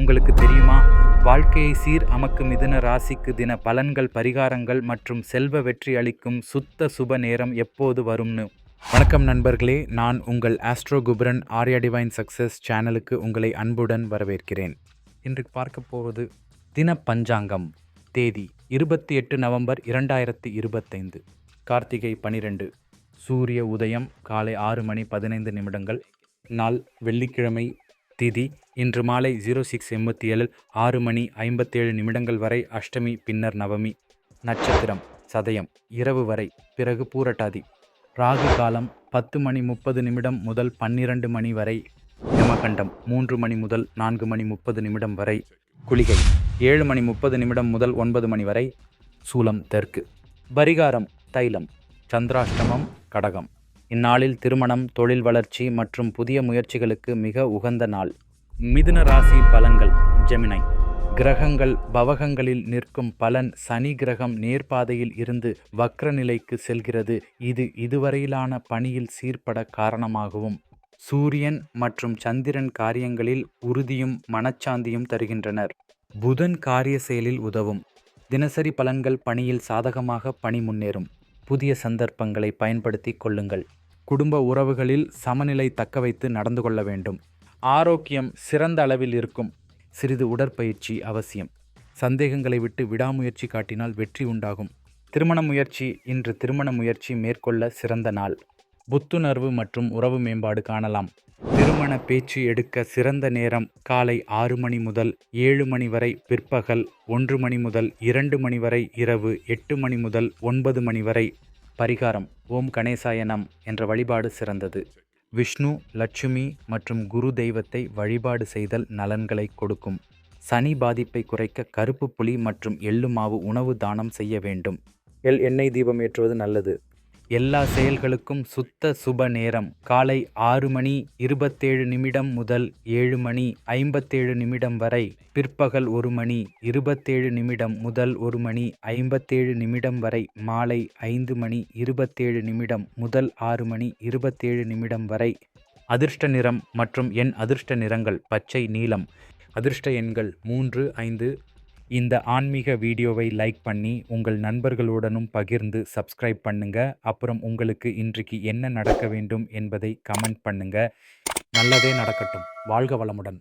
உங்களுக்கு தெரியுமா? வாழ்க்கையை சீர் அமக்கு மிதுன ராசிக்கு தின பலன்கள் பரிகாரங்கள் மற்றும் செல்வ வெற்றி அளிக்கும் சுத்த சுப நேரம் எப்போது வரும்னு? வணக்கம் நண்பர்களே நான் உங்கள் astro Kuberan Arya divine success சேனலுக்கு உங்களை அன்புடன் வரவேற்கிறேன். இன்று பார்க்க போவது தின பஞ்சாங்கம் தேதி இருபத்தி எட்டு நவம்பர் இரண்டாயிரத்தி இருபத்தைந்து கார்த்திகை பனிரெண்டு சூரிய உதயம் காலை ஆறு மணி பதினைந்து நிமிடங்கள் நாள் வெள்ளிக்கிழமை திதி இன்று மாலை ஜீரோ சிக்ஸ் எண்பத்தி ஏழு ஆறு மணி ஐம்பத்தேழு நிமிடங்கள் வரை அஷ்டமி பின்னர் நவமி. நட்சத்திரம் சதயம் இரவு வரை பிறகு பூரட்டாதி. ராகு காலம் பத்து மணி முப்பது நிமிடம் முதல் பன்னிரண்டு மணி வரை. யமகண்டம் மூன்று மணி முதல் நான்கு மணி முப்பது நிமிடம் வரை. குளிகை ஏழு மணி முப்பது நிமிடம் முதல் ஒன்பது மணி வரை. சூலம் தெற்கு. பரிகாரம் தைலம். சந்திராஷ்டமம் கடகம். இந்நாளில் திருமணம் தொழில் வளர்ச்சி மற்றும் புதிய முயற்சிகளுக்கு மிக உகந்த நாள். மிதுன ராசி பலன்கள் ஜெமினை. கிரகங்கள் பவகங்களில் நிற்கும் பலன் சனி கிரகம் நேர்பாதையில் இருந்து வக்ர நிலைக்கு செல்கிறது. இது இதுவரையிலான பணியில் சீர்பட காரணமாகவும் சூரியன் மற்றும் சந்திரன் காரியங்களில் உறுதியும் மனச்சாந்தியும் தருகின்றனர். புதன் காரிய செயலில் உதவும். தினசரி பலன்கள் பணியில் சாதகமாக பணி முன்னேறும். புதிய சந்தர்ப்பங்களை பயன்படுத்தி கொள்ளுங்கள். குடும்ப உறவுகளில் சமநிலை தக்கவைத்து நடந்து கொள்ள வேண்டும். ஆரோக்கியம் சிறந்த அளவில் இருக்கும். சிறிது உடற்பயிற்சி அவசியம். சந்தேகங்களை விட்டு விடாமுயற்சி காட்டினால் வெற்றி உண்டாகும். திருமண முயற்சி இன்று திருமண முயற்சி மேற்கொள்ள சிறந்த நாள். புத்துணர்வு மற்றும் உறவு மேம்பாடு காணலாம். திருமண பேச்சு எடுக்க சிறந்த நேரம் காலை ஆறு மணி முதல் ஏழு மணி வரை பிற்பகல் ஒன்று மணி முதல் இரண்டு மணி வரை இரவு எட்டு மணி முதல் ஒன்பது மணி வரை பரிகாரம் ஓம் கணேசாயனம் என்ற வழிபாடு சிறந்தது. விஷ்ணு லட்சுமி மற்றும் குரு தெய்வத்தை வழிபாடு செய்தல் நலன்களை கொடுக்கும். சனி பாதிப்பை குறைக்க கருப்பு புலி மற்றும் எள்ளு மாவு உணவு தானம் செய்ய வேண்டும். எல் எண்ணெய் தீபம் ஏற்றுவது நல்லது. எல்லா செயல்களுக்கும் சுத்த சுப நேரம். காலை ஆறு மணி இருபத்தேழு நிமிடம் முதல் ஏழு மணி ஐம்பத்தேழு நிமிடம் வரை. பிற்பகல் ஒரு மணி இருபத்தேழு நிமிடம் முதல் ஒரு மணி ஐம்பத்தேழு நிமிடம் வரை. மாலை ஐந்து மணி இருபத்தேழு நிமிடம் முதல் ஆறு மணி இருபத்தேழு நிமிடம் வரை. அதிர்ஷ்ட நிறம் மற்றும் எண் அதிர்ஷ்ட நிறங்கள். பச்சை நீலம். அதிர்ஷ்ட எண்கள் மூன்று ஐந்து இந்த ஆன்மீக வீடியோவை லைக் பண்ணி உங்கள் நண்பர்களுடனும் பகிர்ந்து சப்ஸ்கிரைப் பண்ணுங்க. அப்புறம் உங்களுக்கு இன்றைக்கு என்ன நடக்க வேண்டும் என்பதை கமெண்ட் பண்ணுங்க. நல்லதே நடக்கட்டும். வாழ்க வளமுடன்.